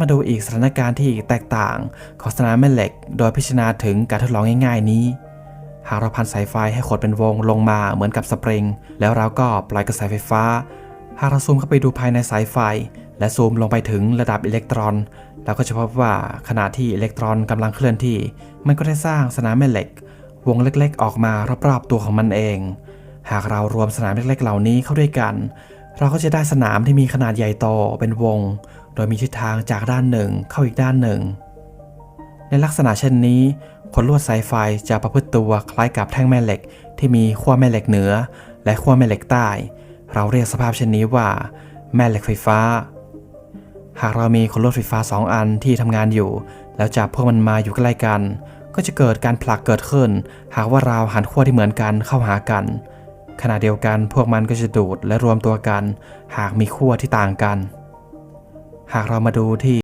มาดูอีกสถานการณ์ที่แตกต่าง ของสนามแม่เหล็ก โดยพิจารณาถึงการทดลองง่ายๆนี้ หากเราพันสายไฟให้ขดเป็นวงลงมาเหมือนกับสปริง แล้วเราก็ปล่อยกระแสไฟฟ้า หากเราซูมเข้าไปดูภายในสายไฟ และซูมลงไปถึงระดับอิเล็กตรอนเราก็จะพบว่าขณะที่อิเล็กตรอนกำลังเคลื่อนที่ มันก็ได้สร้างสนามแม่เหล็ก วงเล็กๆ ออกมารอบๆตัวของมันเอง หากเรารวมสนามเล็กๆ เหล่านี้เข้าด้วยกัน เราก็จะได้สนามที่มีขนาดใหญ่โตเป็นวง โดยมีทิศทางจากด้านหนึ่งเข้าอีกด้านหนึ่ง ในลักษณะเช่นนี้ขนลวดสายไฟจะประพฤติตัวคล้ายกับแท่งแม่เหล็ก ที่มีขั้วแม่เหล็กเหนือ และขั้วแม่เหล็กใต้ เราเรียกสภาพเช่นนี้ว่า แม่เหล็กไฟฟ้า หากเรามีขนลวดไฟฟ้าสองอันที่ทำงานอยู่ แล้วจับพวกมันมาอยู่ใกล้กัน ก็จะเกิดการผลักเกิดขึ้น หากว่าเราหันขั้วที่เหมือนกันเข้าหากันขณะเดียวกันพวกมันก็จะดูดและรวมตัวกัน หากมีขั้วที่ต่างกัน หากเรามาดูที่